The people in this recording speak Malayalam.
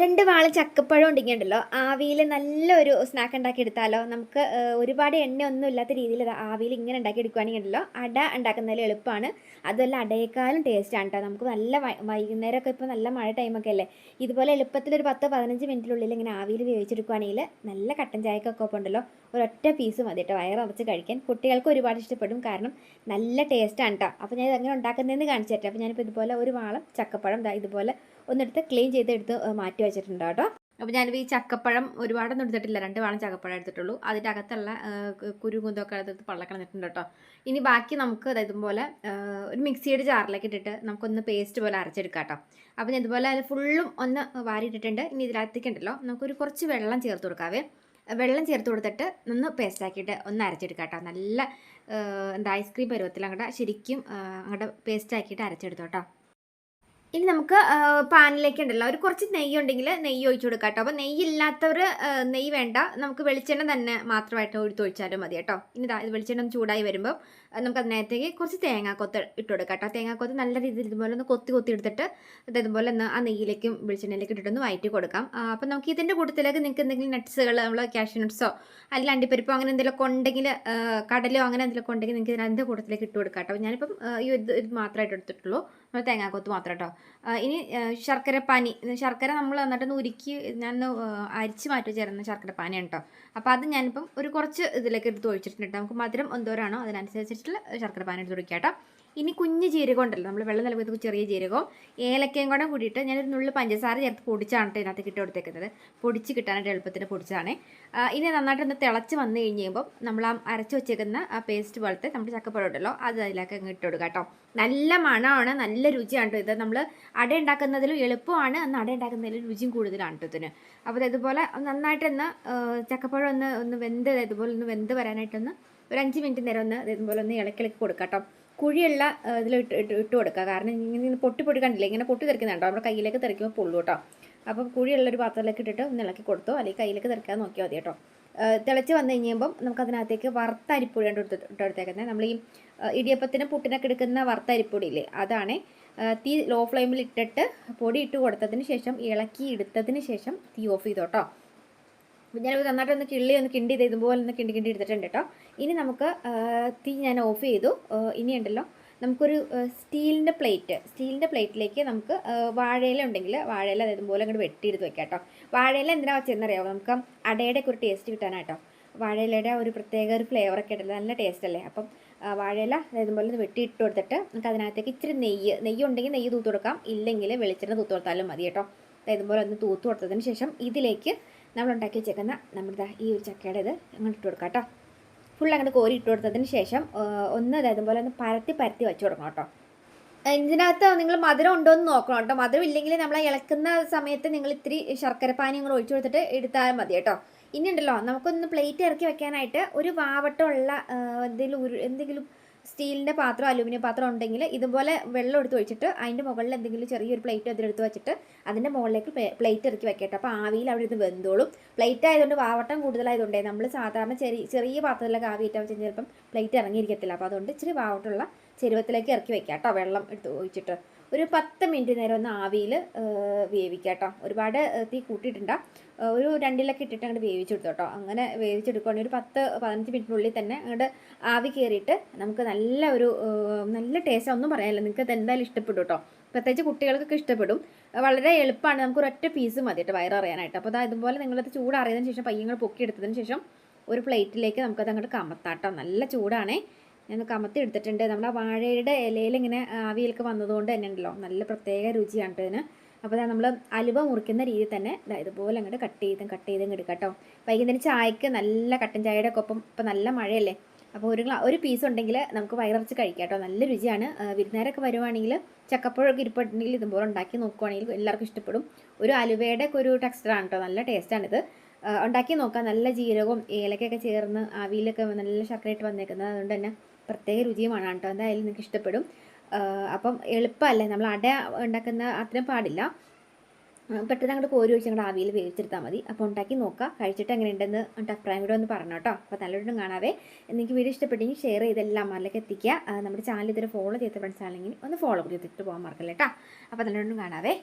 രണ്ട് വാള ചക്കപ്പഴം ഉണ്ടെങ്കിണ്ടല്ലോ. ആവിയിൽ നല്ലൊരു സ്നാക്ക് ഉണ്ടാക്കി എടുത്താലോ നമുക്ക് ഒരുപാട് എണ്ണ ഒന്നും ഇല്ലാത്ത രീതിയിൽ ആവിയിൽ ഇങ്ങനെ ഉണ്ടാക്കി എടുക്കുകയാണെങ്കിൽ ഉണ്ടല്ലോ അട ഉണ്ടാക്കുന്നതിൽ എളുപ്പമാണ് അതുമല്ല അടയേക്കാളും ടേസ്റ്റാണ് കേട്ടോ നമുക്ക് നല്ല വൈകുന്നേരമൊക്കെ ഇപ്പോൾ നല്ല മഴ ടൈമൊക്കെ അല്ലേ? ഇതുപോലെ എളുപ്പത്തിൽ ഒരു പത്ത് പതിനഞ്ച് മിനിറ്റിനുള്ളിൽ ഇങ്ങനെ ആവിയിൽ വേവിച്ചെടുക്കുകയാണെങ്കിൽ നല്ല കട്ടൻ ചായക്കൊക്കെ ഒപ്പം ഉണ്ടല്ലോ. ഒരൊറ്റ പീസ് മതി കേട്ടോ വയറ് നിറച്ച് കഴിക്കാൻ. കുട്ടികൾക്ക് ഒരുപാട് ഇഷ്ടപ്പെടും. കാരണം നല്ല ടേസ്റ്റാണ് കേട്ടോ അപ്പോൾ ഞാൻ ഇതെങ്ങനെ ഉണ്ടാക്കുന്നതെന്ന് കാണിച്ചു അപ്പോൾ ഞാനിപ്പോൾ ഇതുപോലെ ഒരു വാളം ചക്കപ്പഴം ഇതുപോലെ ഒന്നെടുത്ത് ക്ലീൻ ചെയ്ത് എടുത്ത് ഏഹ് മാറ്റി വെച്ചിട്ടുണ്ട് കേട്ടോ അപ്പോൾ ഞാനിപ്പോൾ ഈ ചക്കപ്പഴം ഒരുപാടൊന്നും എടുത്തിട്ടില്ല. രണ്ട് വേണം ചക്കപ്പഴം എടുത്തിട്ടുള്ളൂ. അതിന്റെ അകത്തുള്ള കുരു കുന്തൊക്കെ എടുത്ത് പള്ളക്കളഞ്ഞിട്ടുണ്ട് കേട്ടോ ഇനി ബാക്കി നമുക്ക് ഇതുപോലെ ഒരു മിക്സിയുടെ ജാറിലേക്ക് ഇട്ടിട്ട് നമുക്കൊന്ന് പേസ്റ്റ് പോലെ അരച്ചെടുക്കാം കേട്ടോ അപ്പോൾ ഞാൻ ഇതുപോലെ അത് ഫുള്ളും ഒന്ന് വാരിയിട്ടിട്ടുണ്ട്. ഇനി ഇതിനകത്തേക്ക് ഉണ്ടല്ലോ നമുക്കൊരു കുറച്ച് വെള്ളം ചേർത്ത് കൊടുക്കാവേ. വെള്ളം ചേർത്ത് കൊടുത്തിട്ട് ഒന്ന് പേസ്റ്റാക്കിയിട്ട് ഒന്ന് അരച്ചെടുക്കാം കേട്ടോ നല്ല എന്താ ഐസ്ക്രീം പരുവത്തിൽ അങ്ങോട്ട് ശരിക്കും അങ്ങോട്ട് പേസ്റ്റാക്കിയിട്ട് അരച്ചെടുത്തോട്ടോ. ഇനി നമുക്ക് പാനിലേക്ക് ഉണ്ടല്ലോ ഒരു കുറച്ച് നെയ്യ് ഉണ്ടെങ്കിൽ നെയ്യ് ഒഴിച്ചു കൊടുക്കാം കേട്ടോ. അപ്പോൾ നെയ്യില്ലാത്തവർ നെയ്യ് വേണ്ട. നമുക്ക് വെളിച്ചെണ്ണ തന്നെ മാത്രമായിട്ട് ഒഴിച്ചൊഴിച്ചാലും മതി കേട്ടോ. ഇനി ഇത് വെളിച്ചെണ്ണ ചൂടായി വരുമ്പോൾ നമുക്ക് അതിനകത്തേക്ക് കുറച്ച് തേങ്ങാക്കൊത്ത് ഇട്ട് കൊടുക്കാം കേട്ടോ. തേങ്ങാക്കൊത്ത് നല്ല രീതിയിൽ ഇതുപോലെ ഒന്ന് കൊത്തി കൊത്തി എടുത്തിട്ട് അതേപോലെ ഒന്ന് ആ നെയ്യിലേക്കും വെളിച്ചെണ്ണയിലേക്ക് ഇട്ടിട്ടൊന്ന് വയറ്റി കൊടുക്കാം. അപ്പോൾ നമുക്ക് ഇതിന്റെ കൂട്ടത്തിലേക്ക് നിങ്ങൾക്ക് എന്തെങ്കിലും നട്ട്സുകൾ നമ്മൾ ക്യാഷ് നട്ട്സോ അല്ലെങ്കിൽ അണ്ടിപ്പരിപ്പോ അങ്ങനെ എന്തെങ്കിലും ഉണ്ടെങ്കിൽ കടലോ അങ്ങനെ എന്തെങ്കിലും ഉണ്ടെങ്കിൽ നിങ്ങൾക്ക് ഇതിന്റെ കൂട്ടത്തിലേക്ക് ഇട്ട് കൊടുക്കാം കേട്ടോ. ഞാനിപ്പം ഈ ഇത് ഇത് മാത്രമായിട്ട് എടുത്തിട്ടുള്ളൂ. നമ്മൾ തേങ്ങാക്കൊത്ത് മാത്രം കേട്ടോ ഇനി ശർക്കര പനി ശർക്കര നമ്മൾ എന്നിട്ടൊന്ന് ഉരുക്കി ഞാൻ അരിച്ച് മാറ്റി ചേർന്ന ശർക്കര പാനിയാണ് കേട്ടോ അപ്പോൾ അത് ഞാനിപ്പം ഒരു കുറച്ച് ഇതിലേക്ക് എടുത്ത് ഒഴിച്ചിട്ടുണ്ട്. നമുക്ക് മധുരം എന്തോരാണോ അതിനനുസരിച്ചിട്ടുള്ള ശർക്കര പാനി എടുത്ത് ഒഴിക്കാം കേട്ടോ ഇനി കുഞ്ഞ് ജീരകം ഉണ്ടല്ലോ നമ്മൾ വെള്ളം നൽകുന്നത് ചെറിയ ജീരകവും ഏലക്കയും കൂടെ കൂടിയിട്ട് ഞാനൊരു നുള്ളിൽ പഞ്ചസാര ചേർത്ത് പൊടിച്ചാണ് ഇതിനകത്ത് കിട്ടി കൊടുത്തേക്കുന്നത്. പൊടിച്ച് കിട്ടാനായിട്ട് എളുപ്പത്തിന് പൊടിച്ചതാണ് ഇനി ഇനി നന്നായിട്ടൊന്ന് തിളച്ച് വന്നു കഴിഞ്ഞ് കഴിയുമ്പോൾ നമ്മൾ ആ അരച്ച് വെച്ചേക്കുന്ന ആ പേസ്റ്റ് പോലത്തെ നമ്മുടെ ചക്കപ്പഴം ഉണ്ടല്ലോ അത് അതിലേക്ക് അങ്ങ് ഇട്ട് കൊടുക്കാം കേട്ടോ. നല്ല മണമാണ് നല്ല രുചിയാണ് ഇത്. നമ്മൾ അട ഉണ്ടാക്കുന്നതിലും എളുപ്പമാണ് അന്ന് അട ഉണ്ടാക്കുന്നതിലും രുചിയും കൂടുതലാണ് കേട്ടോ ഇതിന്. അപ്പോൾ ഇതുപോലെ നന്നായിട്ടൊന്ന് ചക്കപ്പഴം ഒന്ന് ഒന്ന് വെന്ത് ഇതുപോലെ ഒന്ന് വെന്ത് വരാനായിട്ടൊന്ന് ഒരു അഞ്ച് മിനിറ്റ് നേരം ഒന്ന് ഇതുപോലെ ഒന്ന് ഇളക്കിളക്കി കൊടുക്കാം കേട്ടോ. കുഴിയുള്ള ഇതിൽ ഇട്ട് ഇട്ട് കൊടുക്കുക. കാരണം ഇങ്ങനെ പൊട്ടി പൊട്ടി കണ്ടില്ല ഇങ്ങനെ പൊട്ടി തെറിക്കുന്നുണ്ടോ? നമ്മുടെ കയ്യിലേക്ക് തെറിക്കുമ്പോൾ പൊള്ളു കേട്ടോ. അപ്പം കുഴിയുള്ള ഒരു പാത്രത്തിലേക്ക് ഇട്ടിട്ട് ഒന്ന് ഇളക്കി കൊടുത്തോ? അല്ലെങ്കിൽ കയ്യിലേക്ക് തെറിക്കാൻ നോക്കിയാൽ മതി കേട്ടോ. തിളച്ച് വന്നു നമുക്ക് അതിനകത്തേക്ക് വറുത്ത അരിപ്പൊടിയാണ് ഇട്ടെടുത്തേക്കുന്നത് നമ്മൾ ഈ ഇടിയപ്പത്തിന് പുട്ടിനൊക്കെ എടുക്കുന്ന വറുത്ത അരിപ്പൊടി ഇല്ലേ അതാണ് തീ ലോ ഫ്ലെയിമിൽ ഇട്ടിട്ട് പൊടി ഇട്ട് കൊടുത്തതിന് ശേഷം ഇളക്കി എടുത്തതിന് ശേഷം തീ ഓഫ് ചെയ്തോ കേട്ടോ അപ്പോൾ ഞാനിത് നന്നായിട്ട് ഒന്ന് കിള്ളി ഒന്ന് കിണ്ടി ചെയ്ത് ഇതുപോലെ ഒന്ന് കിണ്ടി കിണ്ടി എടുത്തിട്ടുണ്ട് കേട്ടോ ഇനി നമുക്ക് തീ ഞാൻ ഓഫ് ചെയ്തു. ഇനി ഉണ്ടല്ലോ നമുക്കൊരു സ്റ്റീലിന്റെ പ്ലേറ്റ് സ്റ്റീലിന്റെ പ്ലേറ്റിലേക്ക് നമുക്ക് വാഴയില ഉണ്ടെങ്കിൽ വാഴയില അതായത് പോലെ അങ്ങോട്ട് വെട്ടിയെടുത്ത് വെക്കാം കേട്ടോ വാഴയില എന്തിനാ വെച്ചെന്നറിയാമോ നമുക്ക് അടയുടെ ഒരു ടേസ്റ്റ് കിട്ടാനായിട്ടോ. വാഴയിലയുടെ ഒരു പ്രത്യേക ഒരു ഫ്ലേവറൊക്കെ ഉണ്ടല്ലോ നല്ല ടേസ്റ്റ് അല്ലേ? അപ്പം വാഴയില അതായത് പോലെ ഒന്ന് വെട്ടിയിട്ട് കൊടുത്തിട്ട് നമുക്ക് അതിനകത്തേക്ക് ഇച്ചിരി നെയ്യ് നെയ്യ് ഉണ്ടെങ്കിൽ നെയ്യ് തൂത്ത് കൊടുക്കാം. ഇല്ലെങ്കിൽ വെളിച്ചെണ്ണ തൂത്ത് കൊടുത്താലും മതി കേട്ടോ അതായത് പോലെ ഒന്ന് തൂത്ത് കൊടുത്തതിന് ശേഷം ഇതിലേക്ക് നമ്മൾ ഉണ്ടാക്കി വെച്ചേക്കുന്ന നമ്മുടെ ഈ ഒരു ചക്കയുടെ ഇത് അങ്ങോട്ട് ഇട്ട് കൊടുക്കാം കേട്ടോ ഫുൾ അങ്ങോട്ട് കോരി ഇട്ട് കൊടുത്തതിന് ശേഷം ഒന്ന് അതായത് പോലെ ഒന്ന് പരത്തി പരത്തി വെച്ച് കൊടുക്കണം കേട്ടോ. ഇതിനകത്ത് നിങ്ങൾ മധുരം ഉണ്ടോ എന്ന് നോക്കണം കേട്ടോ. മധുരം ഇല്ലെങ്കിൽ നമ്മൾ ഇളക്കുന്ന സമയത്ത് നിങ്ങൾ ഇത്തിരി ശർക്കര പാനി നിങ്ങൾ ഒഴിച്ചു കൊടുത്തിട്ട് എടുത്താൽ മതി കേട്ടോ. ഇനി ഉണ്ടല്ലോ നമുക്കൊന്ന് പ്ലേറ്റ് ഇറക്കി വെക്കാനായിട്ട് ഒരു വാവട്ടമുള്ള എന്തെങ്കിലും ഉരു എന്തെങ്കിലും സ്റ്റീലിന്റെ പാത്രം അലൂമിനിയം പാത്രം ഉണ്ടെങ്കിൽ ഇതുപോലെ വെള്ളം എടുത്ത് ഒഴിച്ചിട്ട് അതിന്റെ മുകളിൽ എന്തെങ്കിലും ചെറിയൊരു പ്ലേറ്റ് അതിലെടുത്ത് വെച്ചിട്ട് അതിന്റെ മുകളിലേക്ക് പ്ലേറ്റ് ഇറക്കി വെക്കട്ടെ അപ്പോൾ ആവിയിൽ അവിടെ ഇരുന്ന് വെന്തോളും. പ്ലേറ്റ് ആയതുകൊണ്ട് വാവട്ടം കൂടുതലായതുകൊണ്ടേ നമ്മൾ സാധാരണ ചെറിയ ചെറിയ പാത്രത്തിലൊക്കെ ആവി ഇട്ടാൽ വെച്ചാൽ ചിലപ്പം പ്ലേറ്റ് ഇറങ്ങിയിരിക്കത്തില്ല. അപ്പോൾ അതുകൊണ്ട് ഇച്ചിരി വാവട്ടുള്ള ചെരുവത്തിലേക്ക് ഇറക്കി വെക്കാം കേട്ടോ വെള്ളം എടുത്ത് ഒഴിച്ചിട്ട്. ഒരു പത്ത് മിനിറ്റ് നേരം ഒന്ന് ആവിയിൽ വേവിക്കാം കേട്ടോ ഒരുപാട് തീ കൂട്ടിയിട്ടുണ്ട. ഒരു രണ്ടിലൊക്കെ ഇട്ടിട്ട് അങ്ങോട്ട് വേവിച്ചെടുത്തു കേട്ടോ അങ്ങനെ വേവിച്ചെടുക്കുകയാണെങ്കിൽ ഒരു പത്ത് പതിനഞ്ച് മിനിറ്റിനുള്ളിൽ തന്നെ അങ്ങോട്ട് ആവി കയറിയിട്ട് നമുക്ക് നല്ല ഒരു നല്ല ടേസ്റ്റ് ഒന്നും പറയാനില്ല. നിങ്ങൾക്ക് എന്തായാലും ഇഷ്ടപ്പെടും കേട്ടോ പ്രത്യേകിച്ച് കുട്ടികൾക്കൊക്കെ ഇഷ്ടപ്പെടും. വളരെ എളുപ്പമാണ് നമുക്ക് ഒരൊറ്റ പീസ് മതി കേട്ടോ വയററിയാനായിട്ട് അപ്പോൾ അതാ ഇതുപോലെ നിങ്ങളത് ചൂടറിയതിന് ശേഷം പയ്യങ്ങൾ പൊക്കിയെടുത്തതിന് ശേഷം ഒരു പ്ലേറ്റിലേക്ക് നമുക്കത് അങ്ങോട്ട് കമത്താട്ടോ. നല്ല ചൂടാണേ. ഞാൻ കമത്തി എടുത്തിട്ടുണ്ട്. നമ്മുടെ വാഴയുടെ ഇലയിൽ ഇങ്ങനെ ആവിയിലൊക്കെ വന്നതുകൊണ്ട് തന്നെ ഉണ്ടല്ലോ. നല്ല പ്രത്യേക രുചിയാണ് ഇതിന്. അപ്പോൾ നമ്മൾ അലുവ മുറിക്കുന്ന രീതിയിൽ തന്നെ ഇതുപോലെ അങ്ങോട്ട് കട്ട് ചെയ്തും കട്ട് ചെയ്തും എടുക്കാം കേട്ടോ. വൈകുന്നേരം ചായക്ക് നല്ല കട്ടൻ ചായയുടെ ഒക്കെ ഒപ്പം ഇപ്പം നല്ല മഴയല്ലേ? അപ്പോൾ ഒരു ഒരു പീസ് ഉണ്ടെങ്കിൽ നമുക്ക് വയറിറച്ച് കഴിക്കാം കേട്ടോ. നല്ല രുചിയാണ്. വിരുന്നേരൊക്കെ വരുവാണെങ്കിൽ ചക്കപ്പഴമൊക്കെ ഇരിപ്പുണ്ടെങ്കിൽ ഇതുപോലെ ഉണ്ടാക്കി നോക്കുവാണെങ്കിൽ എല്ലാവർക്കും ഇഷ്ടപ്പെടും. ഒരു അലുവയുടെ ഒക്കെ ഒരു ടെക്സ്റ്ററാണ് കേട്ടോ. നല്ല ടേസ്റ്റാണിത് ഉണ്ടാക്കി നോക്കാം. നല്ല ജീരകവും ഏലക്കൊക്കെ ചേർന്ന് ആവിയിലൊക്കെ നല്ല ശർക്കരയിട്ട് വന്നേക്കുന്നത്. അതുകൊണ്ട് തന്നെ പ്രത്യേക രുചിയുമാണ് കേട്ടോ. എന്തായാലും നിങ്ങൾക്ക് ഇഷ്ടപ്പെടും. അപ്പം എളുപ്പമല്ലേ നമ്മൾ അട ഉണ്ടാക്കുന്ന അത്രയും പാടില്ല. പെട്ടെന്ന് അങ്ങോട്ട് കോരി ഒഴിച്ച് അങ്ങോട്ട് ആവിയിൽ വേവിച്ചെടുത്താൽ മതി. അപ്പോൾ ഉണ്ടാക്കി നോക്കുക കഴിച്ചിട്ട് എങ്ങനെയുണ്ടെന്ന് എന്നിട്ട് അഭിപ്രായം കൂടെ ഒന്ന് പറഞ്ഞു കേട്ടോ. അപ്പോൾ നല്ലൊരു കാണാവേ. എനിക്ക് വീഡിയോ ഇഷ്ടപ്പെട്ടെങ്കിൽ ഷെയർ ചെയ്തെല്ലാം അമ്മയിലേക്ക് എത്തിക്കുക. നമ്മുടെ ചാനൽ ഇതുവരെ ഫോളോ ചെയ്ത ഫ്രണ്ട്സ് ആണെങ്കിൽ ഒന്ന് ഫോളോ ചെയ്തിട്ട് പോകാൻ മറക്കല്ലേ കേട്ടോ. അപ്പോൾ നല്ലൊരു കാണാവേ.